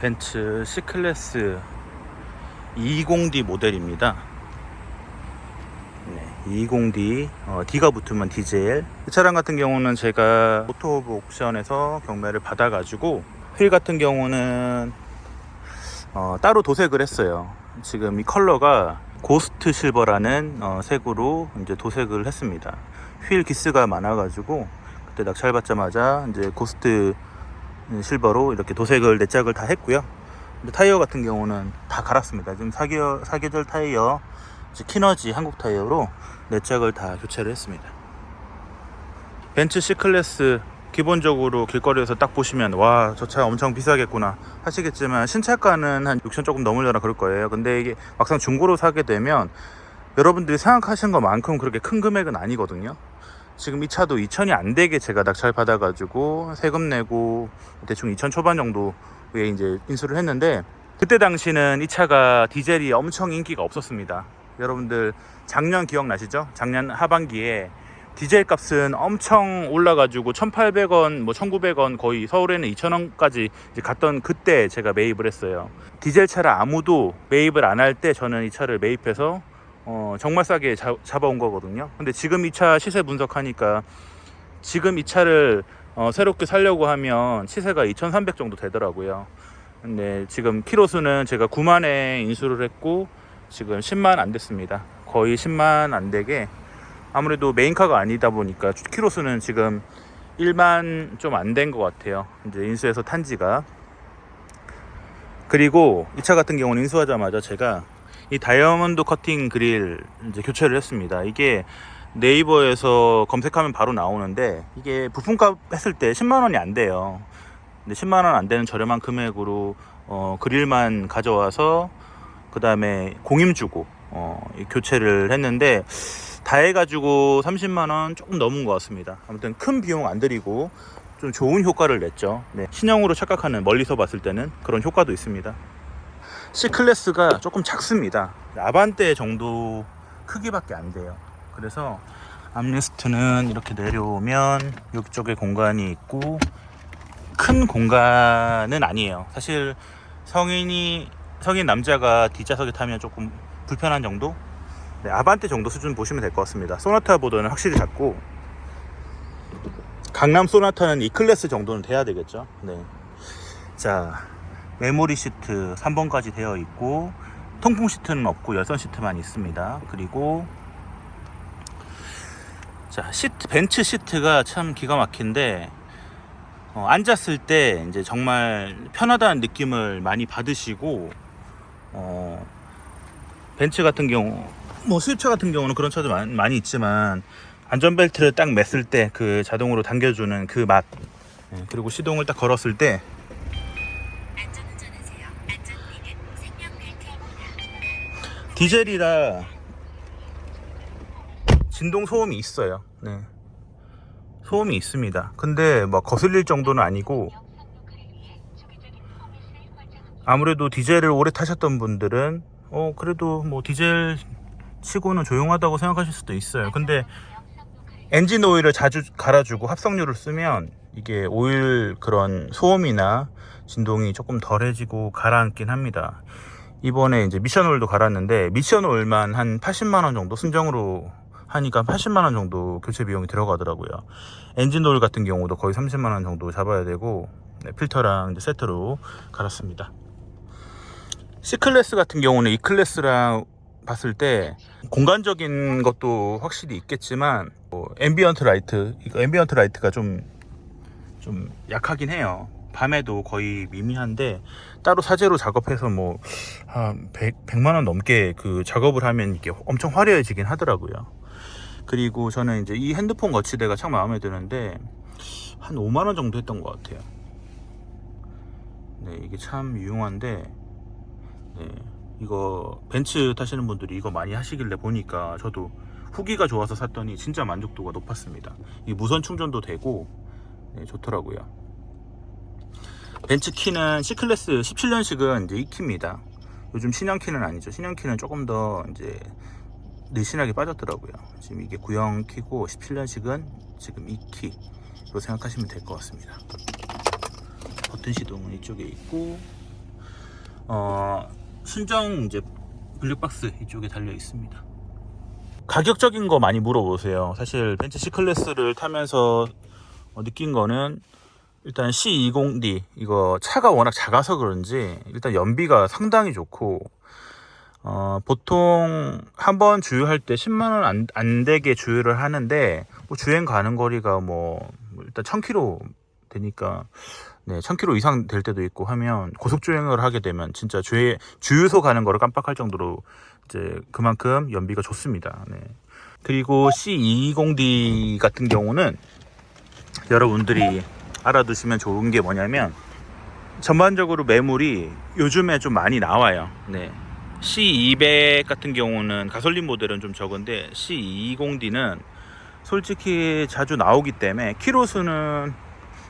벤츠 C클래스 220D 모델입니다. 네, 220D 어, D가 붙으면 디젤. 이 차량 같은 경우는 제가 오토오브 옥션에서 경매를 받아 가지고 휠 같은 경우는 어, 따로 도색을 했어요. 지금 이 컬러가 고스트 실버라는 어, 색으로 이제 도색을 했습니다. 휠 기스가 많아 가지고 그때 낙찰 받자마자 이제 고스트 실버로 이렇게 도색을 네 짝을 다 했고요. 타이어 같은 경우는 다 갈았습니다. 지금 사계, 사계절 타이어, 이제 키너지 한국 타이어로 네 짝을 다 교체를 했습니다. 벤츠 C클래스 기본적으로 길거리에서 딱 보시면 와 저 차 엄청 비싸겠구나 하시겠지만 신차가는 한 6천 조금 넘으려나 그럴 거예요. 근데 이게 막상 중고로 사게 되면 여러분들이 생각하시는 것만큼 그렇게 큰 금액은 아니거든요. 지금 이 차도 2천이 안 되게 제가 낙찰 받아가지고 세금 내고 대충 2천 초반 정도에 이제 인수를 했는데 그때 당시는 이 차가 디젤이 엄청 인기가 없었습니다. 여러분들 작년 기억나시죠? 작년 하반기에 디젤 값은 엄청 올라가지고 1,800원, 뭐 1,900원 거의 서울에는 2,000원까지 갔던 그때 제가 매입을 했어요. 디젤 차를 아무도 매입을 안 할 때 저는 이 차를 매입해서 어, 정말 싸게 자, 잡아온 거거든요. 근데 지금 이 차 시세 분석하니까 지금 이 차를 어, 새롭게 살려고 하면 시세가 2,300 정도 되더라고요. 근데 지금 키로수는 제가 9만에 인수를 했고 지금 10만 안 됐습니다. 거의 10만 안 되게 아무래도 메인카가 아니다 보니까 키로수는 지금 1만 좀 안 된 것 같아요. 이제 인수해서 탄 지가. 그리고 이 차 같은 경우는 인수하자마자 제가 이 다이아몬드 커팅 그릴 이제 교체를 했습니다. 이게 네이버에서 검색하면 바로 나오는데 이게 부품값 했을 때 10만 원이 안 돼요. 근데 10만 원 안 되는 저렴한 금액으로 어, 그릴만 가져와서 그 다음에 공임 주고 어, 이 교체를 했는데 다 해가지고 30만 원 조금 넘은 것 같습니다. 아무튼 큰 비용 안 들이고 좀 좋은 효과를 냈죠. 네, 신형으로 착각하는 멀리서 봤을 때는 그런 효과도 있습니다. C클래스가 조금 작습니다. 아반떼 정도 크기밖에 안 돼요. 그래서 암레스트는 이렇게 내려오면 이쪽에 공간이 있고 큰 공간은 아니에요. 사실 성인이 성인 남자가 뒷좌석에 타면 조금 불편한 정도? 네, 아반떼 정도 수준 보시면 될 것 같습니다. 소나타보다는 확실히 작고 강남 소나타는 이 클래스 정도는 돼야 되겠죠. 네. 자, 메모리 시트 3번까지 되어 있고 통풍 시트는 없고 열선 시트만 있습니다. 그리고 자, 시트 벤츠 시트가 참 기가 막힌데 어, 앉았을 때 이제 정말 편하다는 느낌을 많이 받으시고 어, 벤츠 같은 경우 뭐 수입차 같은 경우는 그런 차도 많, 많이 있지만 안전벨트를 딱 맸을 때 그 자동으로 당겨주는 그맛 예, 그리고 시동을 딱 걸었을 때 디젤이라 진동 소음이 있어요. 네. 소음이 있습니다. 근데 뭐 거슬릴 정도는 아니고 아무래도 디젤을 오래 타셨던 분들은 어 그래도 뭐 디젤 치고는 조용하다고 생각하실 수도 있어요. 근데 엔진 오일을 자주 갈아주고 합성유를 쓰면 이게 오일 그런 소음이나 진동이 조금 덜해지고 가라앉긴 합니다. 이번에 이제 미션 오일도 갈았는데 미션 오일만 한 80만 원 정도 순정으로 하니까 80만 원 정도 교체 비용이 들어가더라고요. 엔진 오일 같은 경우도 거의 30만 원 정도 잡아야 되고 네, 필터랑 세트로 갈았습니다. C 클래스 같은 경우는 E 클래스랑 봤을 때 공간적인 것도 확실히 있겠지만 뭐 앰비언트 라이트 앰비언트 라이트가 좀좀 약하긴 해요. 밤에도 거의 미미한데 따로 사제로 작업해서 뭐 한 100, 100만 원 넘게 그 작업을 하면 이게 엄청 화려해지긴 하더라고요. 그리고 저는 이제 이 핸드폰 거치대가 참 마음에 드는데 한 5만 원 정도 했던 것 같아요. 네, 이게 참 유용한데 네, 이거 벤츠 타시는 분들이 이거 많이 하시길래 보니까 저도 후기가 좋아서 샀더니 진짜 만족도가 높았습니다. 이 무선 충전도 되고 네, 좋더라고요. 벤츠 키는 C 클래스 17년식은 이제 이 키입니다. 요즘 신형 키는 아니죠. 신형 키는 조금 더 이제 늘씬하게 빠졌더라고요. 지금 이게 구형 키고 17년식은 지금 이 키로 생각하시면 될 것 같습니다. 버튼 시동은 이쪽에 있고 어, 순정 이제 블랙박스 이쪽에 달려 있습니다. 가격적인 거 많이 물어보세요. 사실 벤츠 C 클래스를 타면서 어, 느낀 거는 일단 C20D 이거 차가 워낙 작아서 그런지 일단 연비가 상당히 좋고 어, 보통 한 번 주유할 때 10만 원 안 안 되게 주유를 하는데 뭐 주행 가는 거리가 뭐 일단 1000km 되니까 네, 1000km 이상 될 때도 있고 하면 고속 주행을 하게 되면 진짜 주유 주유소 가는 거를 깜빡할 정도로 이제 그만큼 연비가 좋습니다. 네. 그리고 C220D 같은 경우는 여러분들이 알아두시면 좋은 게 뭐냐면 전반적으로 매물이 요즘에 좀 많이 나와요. 네. C200 같은 경우는 가솔린 모델은 좀 적은데 C220D는 솔직히 자주 나오기 때문에 키로수는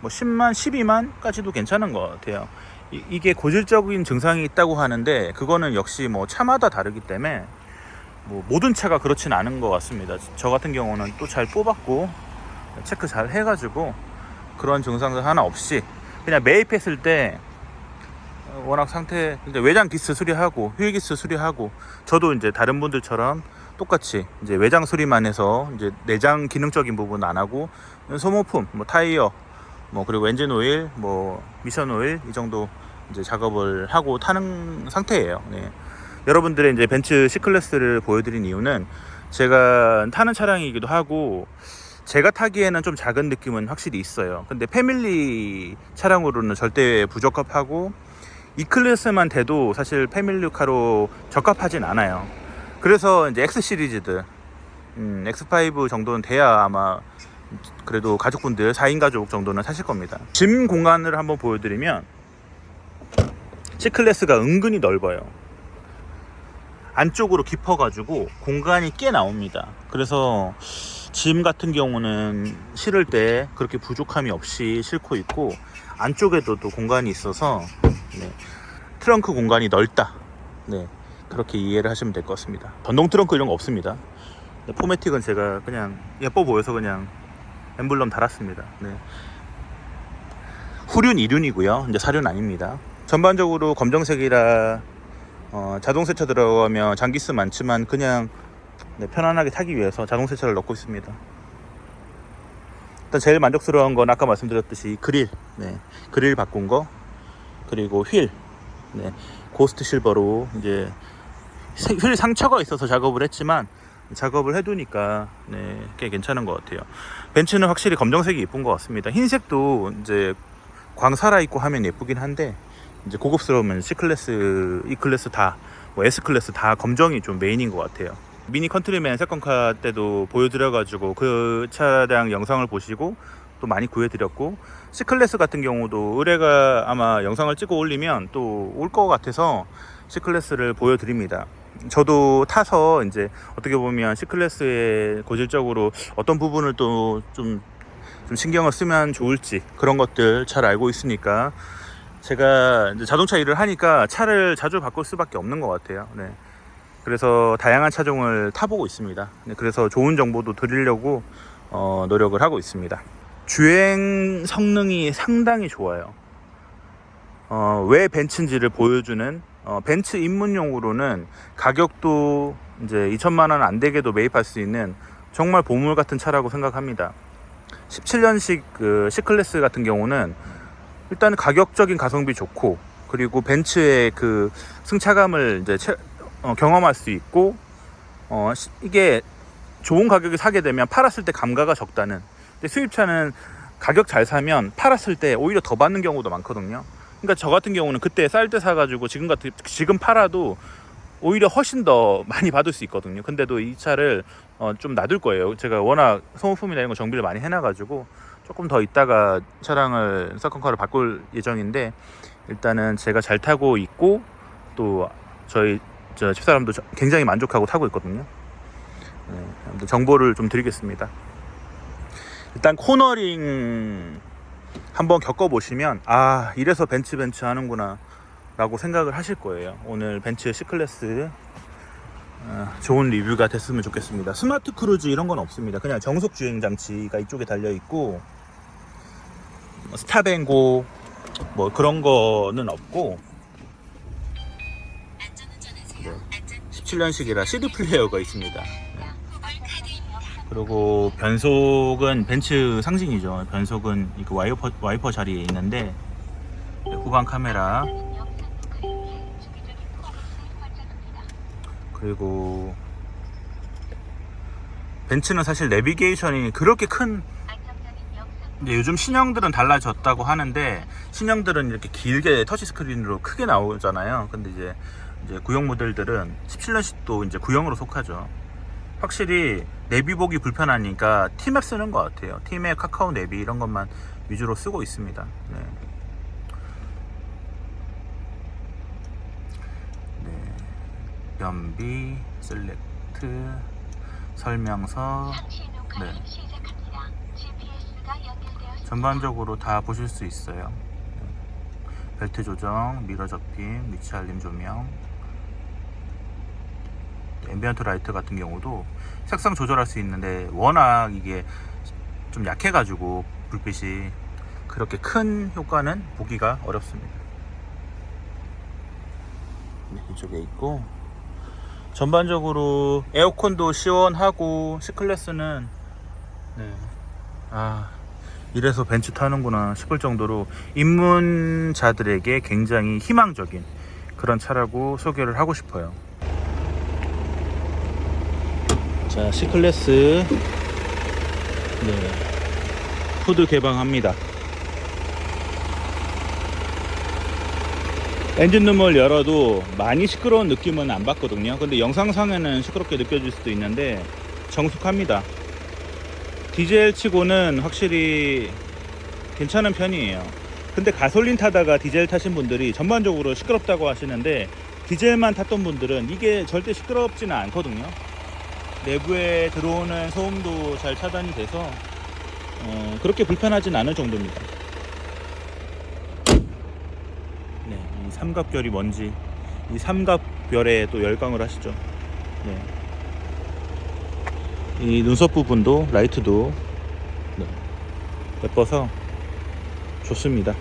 뭐 10만, 12만까지도 괜찮은 것 같아요. 이, 게 고질적인 증상이 있다고 하는데 그거는 역시 뭐 차마다 다르기 때문에 뭐 모든 차가 그렇진 않은 것 같습니다. 저 같은 경우는 또 잘 뽑았고 체크 잘 해가지고 그런 증상들 하나 없이 그냥 매입했을 때 어, 워낙 상태 이제 외장 기스 수리하고 휠 기스 수리하고 저도 이제 다른 분들처럼 똑같이 이제 외장 수리만 해서 이제 내장 기능적인 부분 안 하고 소모품 뭐 타이어 뭐 그리고 엔진 오일 뭐 미션 오일 이 정도 이제 작업을 하고 타는 상태예요. 네. 여러분들의 이제 벤츠 C 클래스를 보여드린 이유는 제가 타는 차량이기도 하고 제가 타기에는 좀 작은 느낌은 확실히 있어요. 근데 패밀리 차량으로는 절대 부적합하고 이 클래스만 돼도 사실 패밀리카로 적합하진 않아요. 그래서 이제 X 시리즈들, 음, X5 정도는 돼야 아마 그래도 가족분들 4인 가족 정도는 사실 겁니다. 짐 공간을 한번 보여드리면 C 클래스가 은근히 넓어요. 안쪽으로 깊어가지고 공간이 꽤 나옵니다. 그래서 짐 같은 경우는 실을 때 그렇게 부족함이 없이 싣고 있고 안쪽에도 또 공간이 있어서 네, 트렁크 공간이 넓다. 네, 그렇게 이해를 하시면 될 것 같습니다. 전동 트렁크 이런 거 없습니다. 네, 포매틱은 제가 그냥 예뻐 보여서 그냥 엠블럼 달았습니다. 네. 후륜 2륜이고요. 이제 사륜 아닙니다. 전반적으로 검정색이라 어, 자동 세차 들어가면 장기스 많지만 그냥 네, 편안하게 타기 위해서 자동 세차를 넣고 있습니다. 일단 제일 만족스러운 건 아까 말씀드렸듯이 그릴, 네, 그릴 바꾼 거 그리고 휠, 네, 고스트 실버로 이제 휠 상처가 있어서 작업을 했지만 작업을 해두니까 네, 꽤 괜찮은 것 같아요. 벤츠는 확실히 검정색이 예쁜 것 같습니다. 흰색도 이제 광 살아 있고 하면 예쁘긴 한데 이제 고급스러우면 C 클래스, E 클래스 다, 뭐 S 클래스 다 검정이 좀 메인인 것 같아요. 미니 컨트리맨 세컨카 때도 보여드려가지고 그 차량 영상을 보시고 또 많이 구해드렸고 C 클래스 같은 경우도 의뢰가 아마 영상을 찍어 올리면 또 올 것 같아서 C 클래스를 보여드립니다. 저도 타서 이제 어떻게 보면 C 클래스의 고질적으로 어떤 부분을 또좀 좀 신경을 쓰면 좋을지 그런 것들 잘 알고 있으니까 제가 자동차 일을 하니까 차를 자주 바꿀 수밖에 없는 것 같아요. 네. 그래서 다양한 차종을 타보고 있습니다. 네, 그래서 좋은 정보도 드리려고 어, 노력을 하고 있습니다. 주행 성능이 상당히 좋아요. 어, 왜 벤츠인지를 보여주는 어, 벤츠 입문용으로는 가격도 이제 2천만 원 안 되게도 매입할 수 있는 정말 보물 같은 차라고 생각합니다. 17년식 그 C클래스 같은 경우는 일단 가격적인 가성비 좋고 그리고 벤츠의 그 승차감을 이제 채, 어, 경험할 수 있고 어, 시, 이게 좋은 가격에 사게 되면 팔았을 때 감가가 적다는. 근데 수입차는 가격 잘 사면 팔았을 때 오히려 더 받는 경우도 많거든요. 그러니까 저 같은 경우는 그때 쌀 때 사가지고 지금 같은 지금 팔아도 오히려 훨씬 더 많이 받을 수 있거든요. 근데도 이 차를 어, 좀 놔둘 거예요. 제가 워낙 소모품이나 이런 거 정비를 많이 해놔가지고 조금 더 있다가 차량을 서컨카로 바꿀 예정인데 일단은 제가 잘 타고 있고 또 저희 저 집사람도 저- 굉장히 만족하고 타고 있거든요. 네, 정보를 좀 드리겠습니다. 일단 코너링 한번 겪어보시면 아 이래서 벤츠 벤츠 하는구나 라고 생각을 하실 거예요. 오늘 벤츠 C클래스 어, 좋은 리뷰가 됐으면 좋겠습니다. 스마트 크루즈 이런 건 없습니다. 그냥 정속 주행 장치가 이쪽에 달려 있고 뭐 스탑앤고 뭐 그런 거는 없고 17년식이라 CD 플레이어가 있습니다. 네. 그리고 변속은 벤츠 상징이죠. 변속은 이거 와이퍼 와이퍼 자리에 있는데 네, 후방 카메라 그리고 벤츠는 사실 내비게이션이 그렇게 큰 근데 요즘 신형들은 달라졌다고 하는데 신형들은 이렇게 길게 터치 스크린으로 크게 나오잖아요. 근데 이제 이제 구형 모델들은 17년식도 이제 구형으로 속하죠. 확실히 내비 보기 불편하니까 티맵 쓰는 것 같아요. 티맵, 카카오 내비 이런 것만 위주로 쓰고 있습니다. 네. 네. 연비, 셀렉트, 설명서, 네. 전반적으로 다 보실 수 있어요. 네. 벨트 조정, 미러 접힘, 위치 알림 조명, 앰비언트 라이트 같은 경우도 색상 조절할 수 있는데 워낙 이게 좀 약해가지고 불빛이 그렇게 큰 효과는 보기가 어렵습니다. 네, 이쪽에 있고 전반적으로 에어컨도 시원하고 C클래스는 네. 아 이래서 벤츠 타는구나 싶을 정도로 입문자들에게 굉장히 희망적인 그런 차라고 소개를 하고 싶어요. 자, C클래스 네. 후드 개방합니다. 엔진 눈을 열어도 많이 시끄러운 느낌은 안 받거든요. 근데 영상상에는 시끄럽게 느껴질 수도 있는데 정숙합니다. 디젤 치고는 확실히 괜찮은 편이에요. 근데 가솔린 타다가 디젤 타신 분들이 전반적으로 시끄럽다고 하시는데 디젤만 탔던 분들은 이게 절대 시끄럽지는 않거든요. 내부에 들어오는 소음도 잘 차단이 돼서 어, 그렇게 불편하진 않을 정도입니다. 네, 이 삼각별이 뭔지 이 삼각별에 또 열광을 하시죠. 네. 이 눈썹 부분도 라이트도 네, 예뻐서 좋습니다.